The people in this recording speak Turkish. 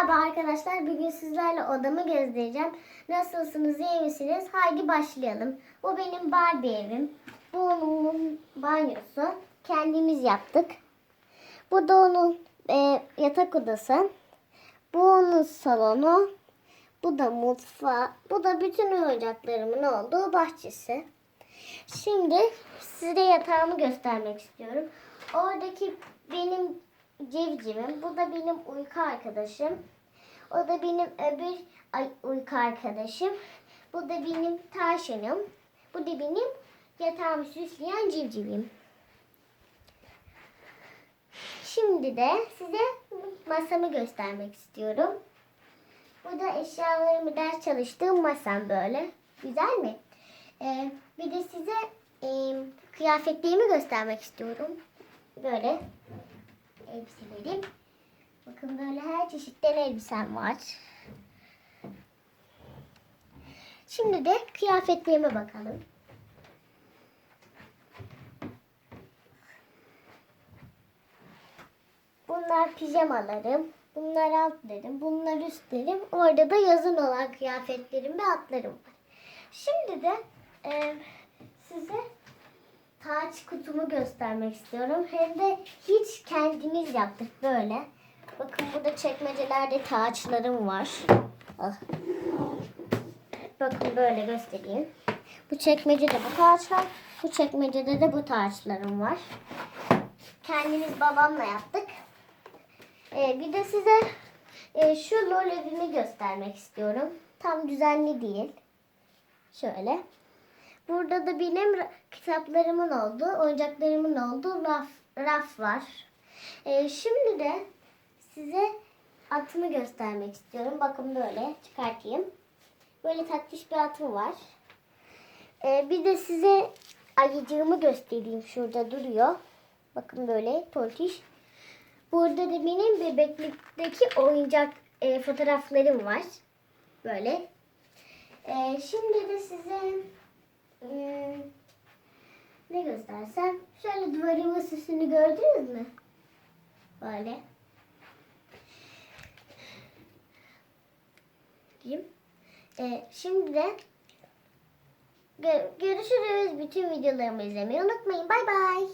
Merhaba arkadaşlar. Bugün sizlerle odamı gezdireceğim. Nasılsınız, iyi misiniz? Haydi başlayalım. Bu benim Barbie evim. Bu onun banyosu. Kendimiz yaptık. Bu da onun e, yatak odası. Bu onun salonu. Bu da mutfağı. Bu da bütün oyuncaklarımın olduğu bahçesi. Şimdi size yatağımı göstermek istiyorum. Oradaki benim civcivim. Bu da benim uyku arkadaşım. O da benim öbür ay, uyku arkadaşım. Bu da benim tavşanım. Bu da benim yatağımı süsleyen civcivim. Şimdi de size masamı göstermek istiyorum. Bu da eşyalarımı ders çalıştığım masam böyle. Güzel mi? Ee, bir de size e, kıyafetlerimi göstermek istiyorum. Böyle elbiselerim. Bakın böyle her çeşitten elbisem var. Şimdi de kıyafetlerime bakalım. Bunlar pijamalarım. Bunlar altlarım. Bunlar üstlerim. Orada da yazın olan kıyafetlerim ve atlarım var. Şimdi de e, size taç kutumu göstermek istiyorum. Hem de hiç kendimiz yaptık böyle. Bakın burada çekmecelerde taçlarım var. Ah. Bakın böyle göstereyim. Bu çekmecede bu taçlar. Bu çekmecede de bu taçlarım var. Kendimiz babamla yaptık. Ee, bir de size e, şu lol göstermek istiyorum. Tam düzenli değil. Şöyle. Burada da benim kitaplarımın olduğu, oyuncaklarımın olduğu raf, raf var. Ee, şimdi de size atımı göstermek istiyorum. Bakın böyle çıkartayım. Böyle tatlış bir atım var. Ee, bir de size ayıcığımı göstereyim. Şurada duruyor. Bakın böyle tontiş. Burada da benim bebeklikteki oyuncak e, fotoğraflarım var. Böyle. Ee, şimdi de size Şöyle duvarımın süsünü gördünüz mü? Böyle. Diyeyim. Ee, şimdi de gö- görüşürüz. Bütün videolarımı izlemeyi unutmayın. Bay bay.